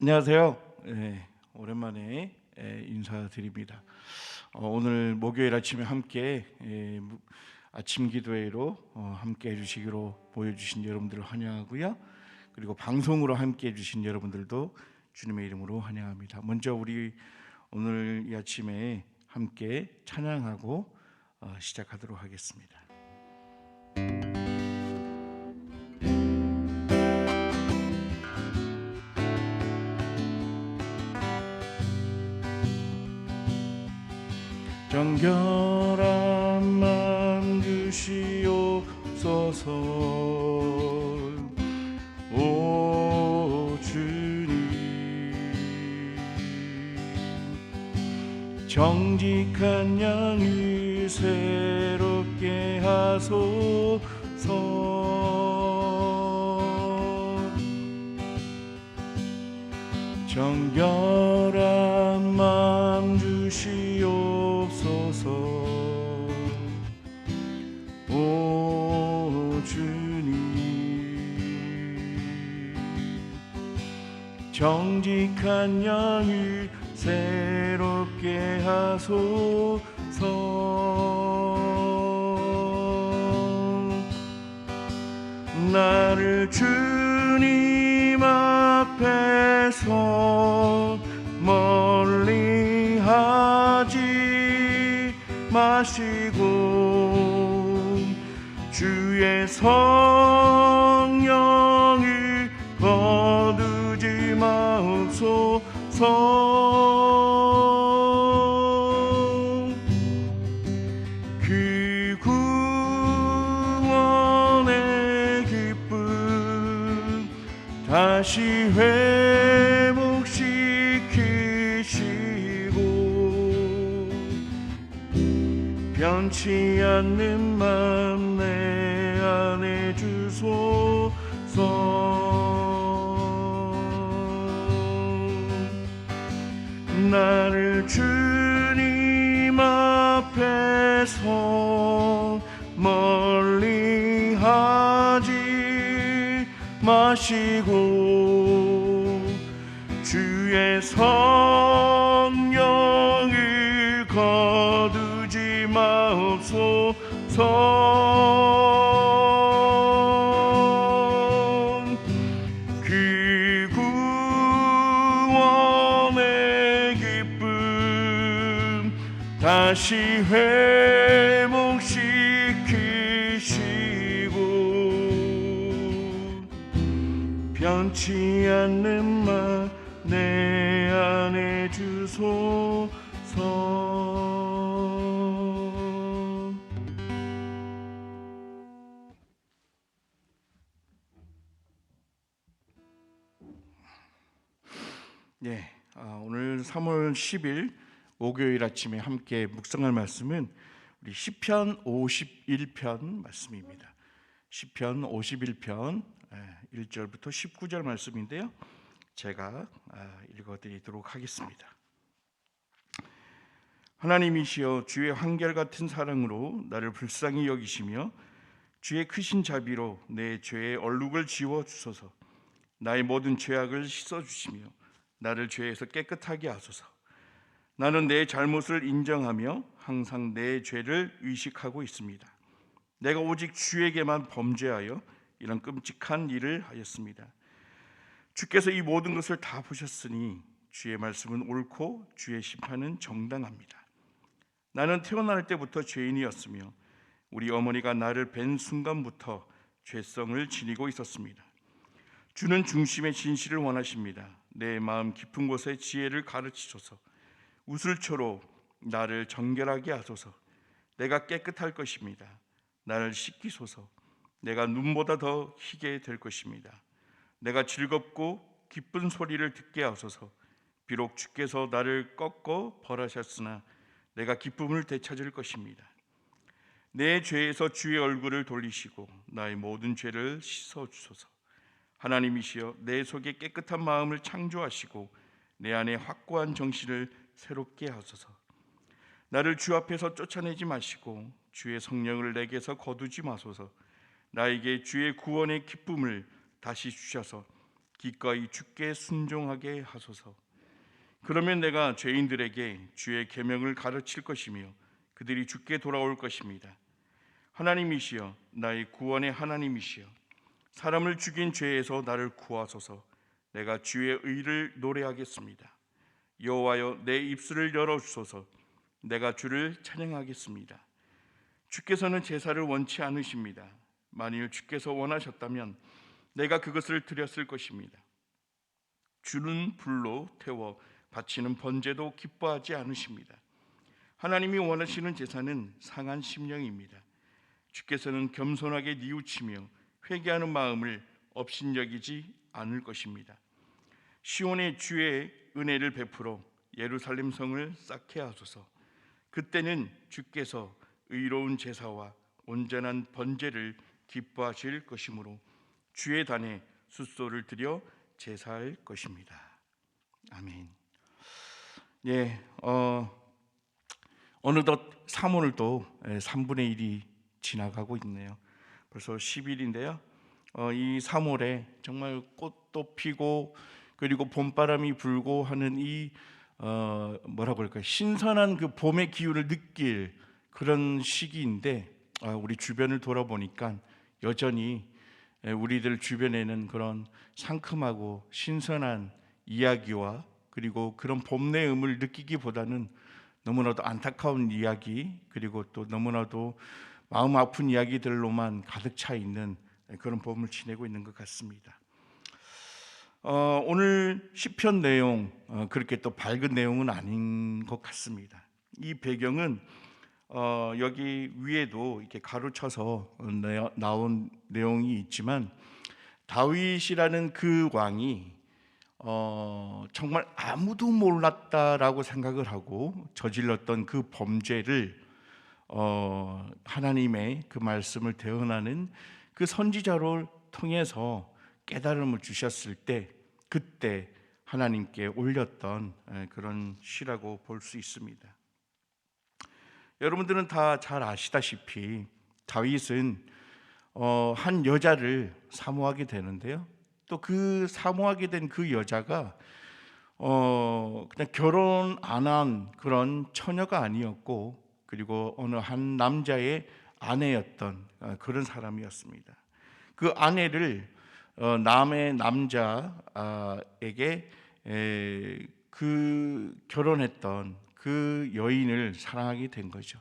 안녕하세요. 예, 오랜만에 예, 인사드립니다. 어, 오늘 목요일 아침에 함께 예, 무- 아침 기도회로 어, 함께 해주시기로 모여주신 여러분들을 환영하고요. 그리고 방송으로 함께 해주신 여러분들도 주님의 이름으로 환영합니다. 먼저 우리 오늘 이 아침에 함께 찬양하고 어, 시작하도록 하겠습니다. 주시옵소서. 오 주님. 정직한 양을 새롭게 하소서. 정결 정직한 양을 새롭게 하소서. 나를 주님 앞에서 멀리 하지 마시고 주의 성 마옵소서 그 구원의 기쁨 다시 회복시키시고 변치 않는 맘내 나를 주님 앞에서 멀리 하지 마시고 주의 성령을 거두지 마옵소서 다시 회복시키시고 변치 않는 마내 안에 주소서. 네, 아, 오늘 3월 10일 목요일 아침에 함께 묵상할 말씀은 우리 시편 51편 말씀입니다. 시편 51편 1절부터 19절 말씀인데요. 제가 아, 읽어드리도록 하겠습니다. 하나님이시여 주의 한결같은 사랑으로 나를 불쌍히 여기시며 주의 크신 자비로 내 죄의 얼룩을 지워 주소서. 나의 모든 죄악을 씻어 주시며 나를 죄에서 깨끗하게 하소서. 나는 내 잘못을 인정하며 항상 내 죄를 의식하고 있습니다. 내가 오직 주에게만 범죄하여 이런 끔찍한 일을 하였습니다. 주께서 이 모든 것을 다 보셨으니 주의 말씀은 옳고 주의 심판은 정당합니다. 나는 태어날 때부터 죄인이었으며 우리 어머니가 나를 뵌 순간부터 죄성을 지니고 있었습니다. 주는 중심의 진실을 원하십니다. 내 마음 깊은 곳에 지혜를 가르치소서. 우슬초로 나를 정결하게 하소서. 내가 깨끗할 것입니다. 나를 씻기소서. 내가 눈보다 더 희게 될 것입니다. 내가 즐겁고 기쁜 소리를 듣게 하소서. 비록 주께서 나를 꺾어 벌하셨으나 내가 기쁨을 되찾을 것입니다. 내 죄에서 주의 얼굴을 돌리시고 나의 모든 죄를 씻어 주소서. 하나님이시여 내 속에 깨끗한 마음을 창조하시고 내 안에 확고한 정신을 새롭게 하소서. 나를 주 앞에서 쫓아내지 마시고 주의 성령을 내게서 거두지 마소서. 나에게 주의 구원의 기쁨을 다시 주셔서 기꺼이 주께 순종하게 하소서. 그러면 내가 죄인들에게 주의 계명을 가르칠 것이며 그들이 주께 돌아올 것입니다. 하나님이시여 나의 구원의 하나님이시여 사람을 죽인 죄에서 나를 구하소서. 내가 주의 의를 노래하겠습니다. 여호와여 내 입술을 열어 주소서. 내가 주를 찬양하겠습니다. 주께서는 제사를 원치 않으십니다. 만일 주께서 원하셨다면 내가 그것을 드렸을 것입니다. 주는 불로 태워 바치는 번제도 기뻐하지 않으십니다. 하나님이 원하시는 제사는 상한 심령입니다. 주께서는 겸손하게 뉘우치며 회개하는 마음을 업신여기지 않을 것입니다. 시온의 주의 은혜를 베풀어 예루살렘 성을 쌓게 하소서. 그때는 주께서 의로운 제사와 온전한 번제를 기뻐하실 것이므로 주의 단에 숫소를 드려 제사할 것입니다. 아멘. 예, 어, 어느덧 3월을 또 3분의 1이 지나가고 있네요. 벌써 10일인데요. 어, 이 3월에 정말 꽃도 피고 그리고 봄바람이 불고 하는 이 어, 뭐라고 할까요? 신선한 그 봄의 기운을 느낄 그런 시기인데 아, 우리 주변을 돌아보니까 여전히 에, 우리들 주변에는 그런 상큼하고 신선한 이야기와 그리고 그런 봄 내음을 느끼기보다는 너무나도 안타까운 이야기 그리고 또 너무나도 마음 아픈 이야기들로만 가득 차 있는 그런 봄을 지내고 있는 것 같습니다. 어, 오늘 시편 내용 어, 그렇게 또 밝은 내용은 아닌 것 같습니다. 이 배경은 어, 여기 위에도 이렇게 가로쳐서 내- 나온 내용이 있지만 다윗이라는 그 왕이 어, 정말 아무도 몰랐다라고 생각을 하고 저질렀던 그 범죄를 어, 하나님의 그 말씀을 대언하는 그 선지자를 통해서 깨달음을 주셨을 때 그때 하나님께 올렸던 에, 그런 시라고 볼 수 있습니다. 여러분들은 다 잘 아시다시피 다윗은 어, 한 여자를 사모하게 되는데요. 또 그 사모하게 된 그 여자가 어, 그냥 결혼 안 한 그런 처녀가 아니었고 그리고 어느 한 남자의 아내였던 어, 그런 사람이었습니다. 그 아내를 어, 남의 남자에게 에, 그 결혼했던 그 여인을 사랑하게 된 거죠.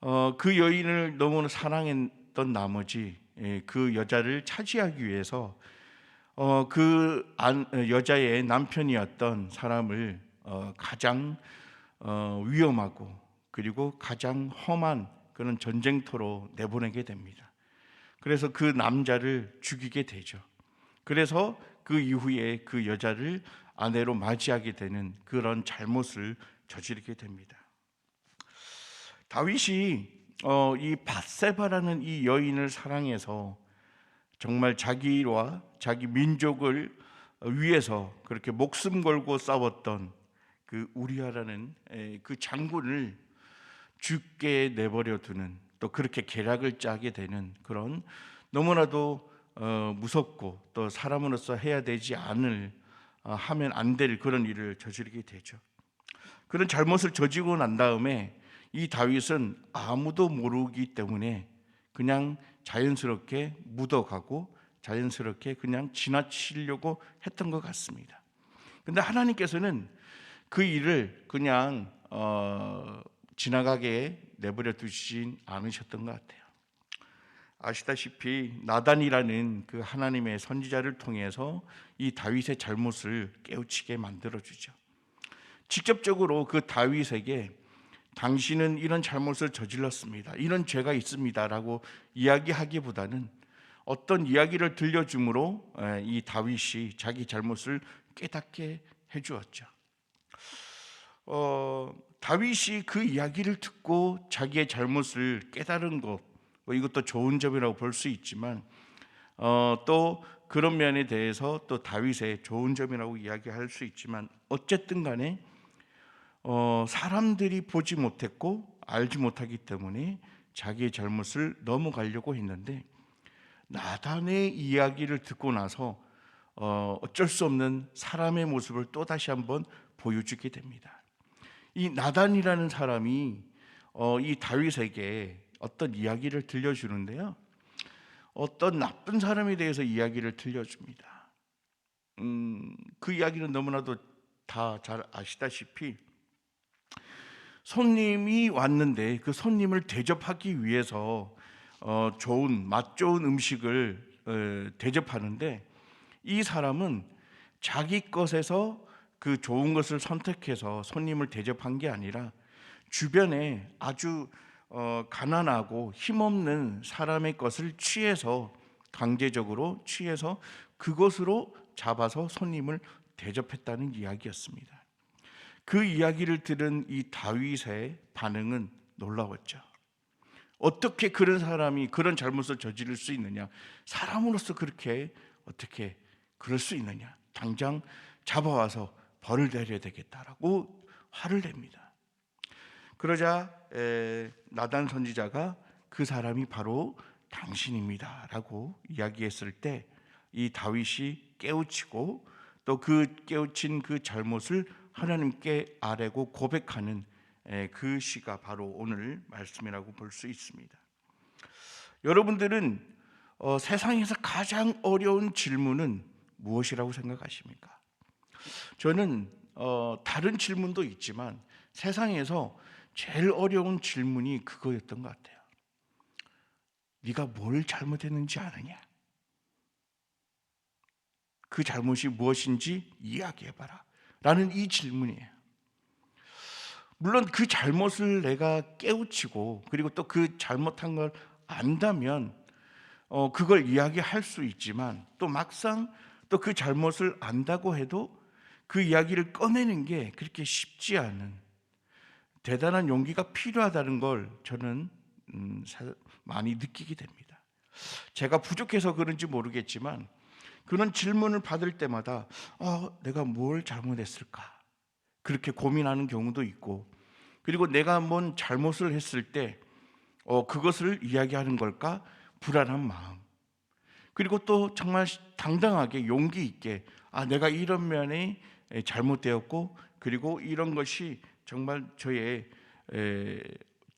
어, 그 여인을 너무나 사랑했던 나머지 예, 그 여자를 차지하기 위해서 어, 그 안, 어, 여자의 남편이었던 사람을 어, 가장 어, 위험하고 그리고 가장 험한 그런 전쟁터로 내보내게 됩니다. 그래서 그 남자를 죽이게 되죠. 그래서 그 이후에 그 여자를 아내로 맞이하게 되는 그런 잘못을 저지르게 됩니다. 다윗이 어, 이 바세바라는 이 여인을 사랑해서 정말 자기와 자기 민족을 위해서 그렇게 목숨 걸고 싸웠던 그 우리아라는 에, 그 장군을 죽게 내버려 두는 또 그렇게 계략을 짜게 되는 그런 너무나도 어, 무섭고 또 사람으로서 해야 되지 않을 어, 하면 안 될 그런 일을 저지르게 되죠. 그런 잘못을 저지르고 난 다음에 이 다윗은 아무도 모르기 때문에 그냥 자연스럽게 묻어가고 자연스럽게 그냥 지나치려고 했던 것 같습니다. 근데 하나님께서는 그 일을 그냥 어, 지나가게 내버려 두시진 않으셨던 것 같아요. 아시다시피 나단이라는 그 하나님의 선지자를 통해서 이 다윗의 잘못을 깨우치게 만들어 주죠. 직접적으로 그 다윗에게 당신은 이런 잘못을 저질렀습니다. 이런 죄가 있습니다라고 이야기하기보다는 어떤 이야기를 들려줌으로 에, 이 다윗이 자기 잘못을 깨닫게 해 주었죠. 어, 다윗이 그 이야기를 듣고 자기의 잘못을 깨달은 것, 뭐 이것도 좋은 점이라고 볼 수 있지만 어, 또 그런 면에 대해서 또 다윗의 좋은 점이라고 이야기할 수 있지만 어쨌든 간에 어, 사람들이 보지 못했고 알지 못하기 때문에 자기의 잘못을 넘어가려고 했는데 나단의 이야기를 듣고 나서 어, 어쩔 수 없는 사람의 모습을 또 다시 한번 보여주게 됩니다. 이 나단이라는 사람이 어, 이 다윗에게 어떤 이야기를 들려주는데요. 어떤 나쁜 사람에 대해서 이야기를 들려줍니다. 음, 그 이야기는 너무나도 다 잘 아시다시피 손님이 왔는데 그 손님을 대접하기 위해서 어, 좋은 맛 좋은 음식을 어, 대접하는데 이 사람은 자기 것에서 그 좋은 것을 선택해서 손님을 대접한 게 아니라 주변에 아주 어, 가난하고 힘없는 사람의 것을 취해서 강제적으로 취해서 그것으로 잡아서 손님을 대접했다는 이야기였습니다. 그 이야기를 들은 이 다윗의 반응은 놀라웠죠. 어떻게 그런 사람이 그런 잘못을 저지를 수 있느냐? 사람으로서 그렇게 어떻게 그럴 수 있느냐? 당장 잡아와서 벌을 내려야 되겠다라고 화를 냅니다. 그러자 에, 나단 선지자가 그 사람이 바로 당신입니다라고 이야기했을 때 이 다윗이 깨우치고 또 그 깨우친 그 잘못을 하나님께 아뢰고 고백하는 에, 그 시가 바로 오늘 말씀이라고 볼 수 있습니다. 여러분들은 어, 세상에서 가장 어려운 질문은 무엇이라고 생각하십니까? 저는 어, 다른 질문도 있지만 세상에서 제일 어려운 질문이 그거였던 것 같아요. 네가 뭘 잘못했는지 아느냐? 그 잘못이 무엇인지 이야기해봐라. 라는 이 질문이에요. 물론 그 잘못을 내가 깨우치고 그리고 또 그 잘못한 걸 안다면 어, 그걸 이야기할 수 있지만 또 막상 또 그 잘못을 안다고 해도 그 이야기를 꺼내는 게 그렇게 쉽지 않은 대단한 용기가 필요하다는 걸 저는 음, 사- 많이 느끼게 됩니다. 제가 부족해서 그런지 모르겠지만 그런 질문을 받을 때마다 어, 내가 뭘 잘못했을까? 그렇게 고민하는 경우도 있고 그리고 내가 뭔 잘못을 했을 때 어, 그것을 이야기하는 걸까? 불안한 마음. 그리고 또 정말 당당하게 용기 있게 아 내가 이런 면이 에, 잘못되었고 그리고 이런 것이 정말 저의 에,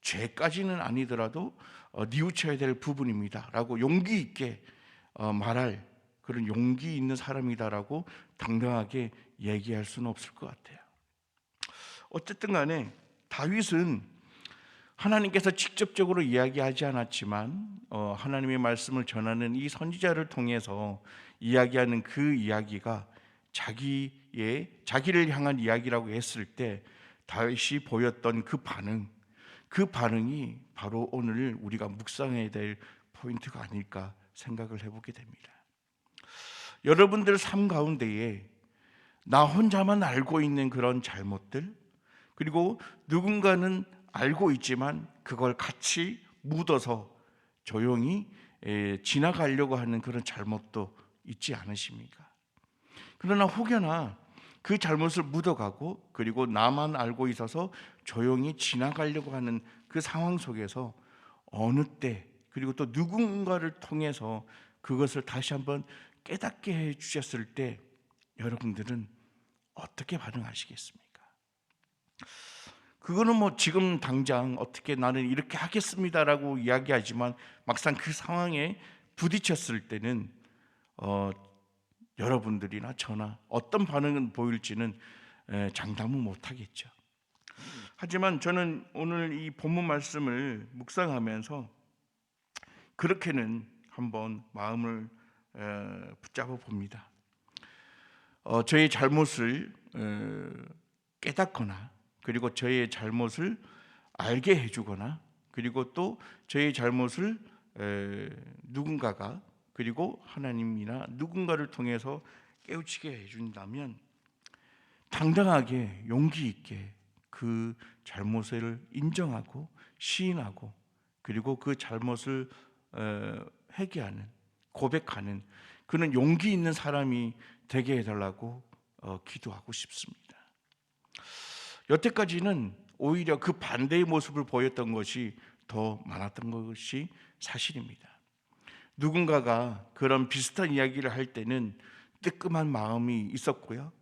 죄까지는 아니더라도 어, 뉘우쳐야 될 부분입니다라고 용기 있게 어, 말할 그런 용기 있는 사람이다라고 당당하게 얘기할 수는 없을 것 같아요. 어쨌든 간에 다윗은 하나님께서 직접적으로 이야기하지 않았지만 어, 하나님의 말씀을 전하는 이 선지자를 통해서 이야기하는 그 이야기가 자기 의 자기를 향한 이야기라고 했을 때 다윗이 보였던 그 반응, 그 반응이 바로 오늘 우리가 묵상해야 될 포인트가 아닐까 생각을 해보게 됩니다. 여러분들 삶 가운데에 나 혼자만 알고 있는 그런 잘못들 그리고 누군가는 알고 있지만 그걸 같이 묻어서 조용히 에, 지나가려고 하는 그런 잘못도 있지 않으십니까? 그러나 혹여나 그 잘못을 묻어가고 그리고 나만 알고 있어서 조용히 지나가려고 하는 그 상황 속에서 어느 때 그리고 또 누군가를 통해서 그것을 다시 한번 깨닫게 해 주셨을 때 여러분들은 어떻게 반응하시겠습니까? 그거는 뭐 지금 당장 어떻게 나는 이렇게 하겠습니다라고 이야기하지만 막상 그 상황에 부딪혔을 때는 어, 여러분들이나 저나 어떤 반응은 보일지는 에, 장담은 못하겠죠. 하지만 저는 오늘 이 본문 말씀을 묵상하면서 그렇게는 한번 마음을 에, 붙잡아 봅니다. 어, 저의 잘못을 에, 깨닫거나 그리고 저의 잘못을 알게 해주거나 그리고 또 저의 잘못을 에, 누군가가 그리고 하나님이나 누군가를 통해서 깨우치게 해준다면 당당하게 용기 있게 그 잘못을 인정하고 시인하고 그리고 그 잘못을 에, 회개하는 고백하는 그는 용기 있는 사람이 되게 해달라고 어, 기도하고 싶습니다. 여태까지는 오히려 그 반대의 모습을 보였던 것이 더 많았던 것이 사실입니다. 누군가가 그런 비슷한 이야기를 할 때는 뜨끔한 마음이 있었고요.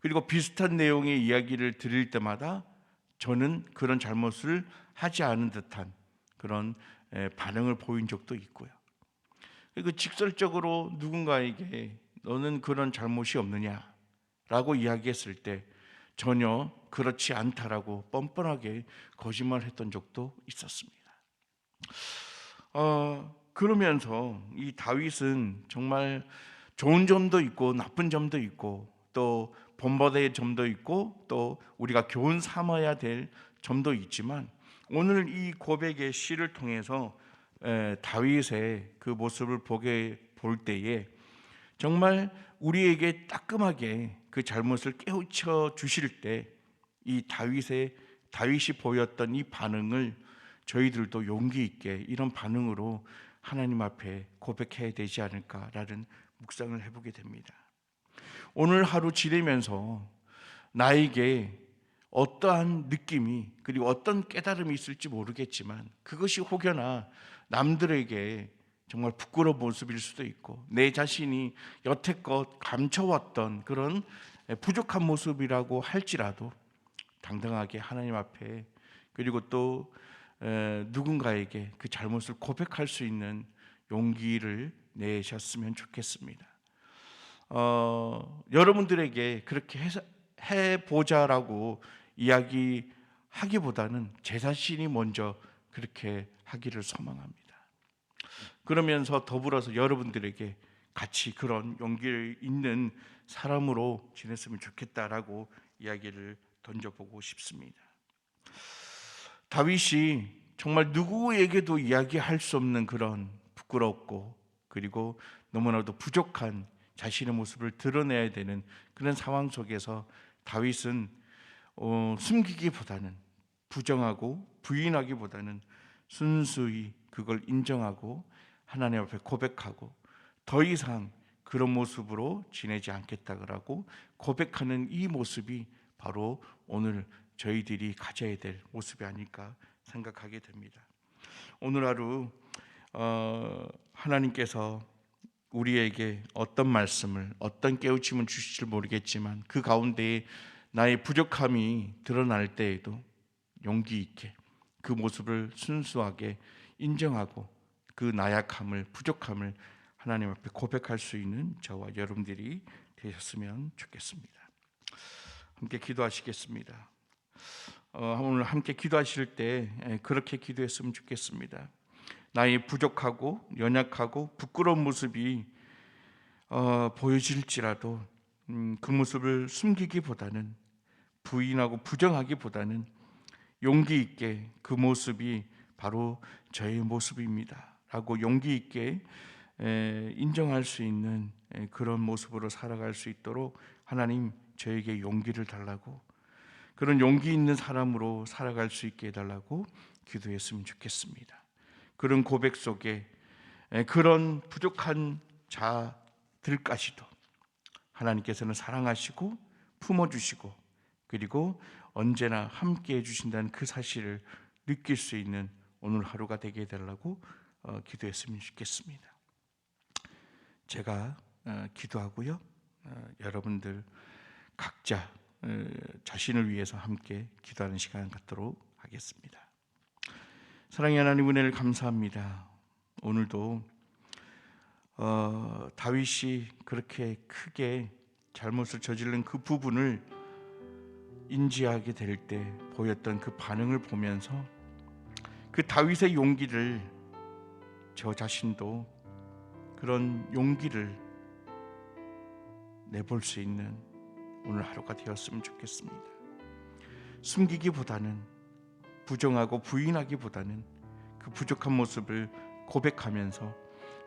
그리고 비슷한 내용의 이야기를 드릴 때마다 저는 그런 잘못을 하지 않은 듯한 그런 에, 반응을 보인 적도 있고요. 그리고 직설적으로 누군가에게 너는 그런 잘못이 없느냐 라고 이야기했을 때 전혀 그렇지 않다라고 뻔뻔하게 거짓말했던 적도 있었습니다. 어, 그러면서 이 다윗은 정말 좋은 점도 있고 나쁜 점도 있고 또 본받의 점도 있고 또 우리가 교훈 삼아야 될 점도 있지만 오늘 이 고백의 시를 통해서 에, 다윗의 그 모습을 보게 볼 때에 정말 우리에게 따끔하게 그 잘못을 깨우쳐 주실 때 이 다윗의 다윗이 보였던 이 반응을 저희들도 용기 있게 이런 반응으로 하나님 앞에 고백해야 되지 않을까라는 묵상을 해보게 됩니다. 오늘 하루 지내면서 나에게 어떠한 느낌이 그리고 어떤 깨달음이 있을지 모르겠지만 그것이 혹여나 남들에게 정말 부끄러운 모습일 수도 있고 내 자신이 여태껏 감춰왔던 그런 부족한 모습이라고 할지라도 당당하게 하나님 앞에 그리고 또 에, 누군가에게 그 잘못을 고백할 수 있는 용기를 내셨으면 좋겠습니다. 어, 여러분들에게 그렇게 해서, 해보자라고 이야기하기보다는 제 자신이 먼저 그렇게 하기를 소망합니다. 그러면서 더불어서 여러분들에게 같이 그런 용기를 있는 사람으로 지냈으면 좋겠다라고 이야기를 던져보고 싶습니다. 다윗이 정말 누구에게도 이야기할 수 없는 그런 부끄럽고 그리고 너무나도 부족한 자신의 모습을 드러내야 되는 그런 상황 속에서 다윗은 어, 숨기기보다는 부정하고 부인하기보다는 순수히 그걸 인정하고 하나님 앞에 고백하고 더 이상 그런 모습으로 지내지 않겠다고 고백하는 이 모습이 바로 오늘 저희들이 가져야 될 모습이 아닐까 생각하게 됩니다. 오늘 하루 어, 하나님께서 우리에게 어떤 말씀을 어떤 깨우침을 주실지 모르겠지만 그 가운데 나의 부족함이 드러날 때에도 용기 있게 그 모습을 순수하게 인정하고 그 나약함을 부족함을 하나님 앞에 고백할 수 있는 저와 여러분들이 되셨으면 좋겠습니다. 함께 기도하시겠습니다. 어, 오늘 함께 기도하실 때 에, 그렇게 기도했으면 좋겠습니다. 나의 부족하고 연약하고 부끄러운 모습이 어, 보여질지라도 음, 그 모습을 숨기기보다는 부인하고 부정하기보다는 용기 있게 그 모습이 바로 저의 모습입니다 라고 용기 있게 에, 인정할 수 있는 에, 그런 모습으로 살아갈 수 있도록 하나님 저에게 용기를 달라고 그런 용기 있는 사람으로 살아갈 수 있게 해달라고 기도했으면 좋겠습니다. 그런 고백 속에 에, 그런 부족한 자들까지도 하나님께서는 사랑하시고 품어주시고 그리고 언제나 함께 해주신다는 그 사실을 느낄 수 있는 오늘 하루가 되게 해달라고 어, 기도했으면 좋겠습니다. 제가 어, 기도하고요. 어, 여러분들 각자 어, 자신을 위해서 함께 기도하는 시간 갖도록 하겠습니다. 사랑의 하나님 은혜를 감사합니다. 오늘도 어, 다윗이 그렇게 크게 잘못을 저지른 그 부분을 인지하게 될 때 보였던 그 반응을 보면서 그 다윗의 용기를 저 자신도 그런 용기를 내볼 수 있는 오늘 하루가 되었으면 좋겠습니다. 숨기기보다는 부정하고 부인하기보다는 그 부족한 모습을 고백하면서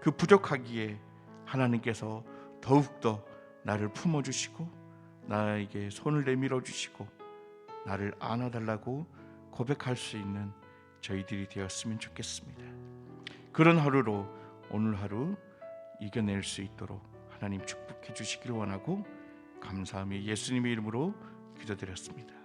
그 부족하기에 하나님께서 더욱더 나를 품어주시고 나에게 손을 내밀어 주시고 나를 안아달라고 고백할 수 있는 저희들이 되었으면 좋겠습니다. 그런 하루로 오늘 하루 이겨낼 수 있도록 하나님 축복해 주시기를 원하고 감사함이 예수님의 이름으로 기도드렸습니다.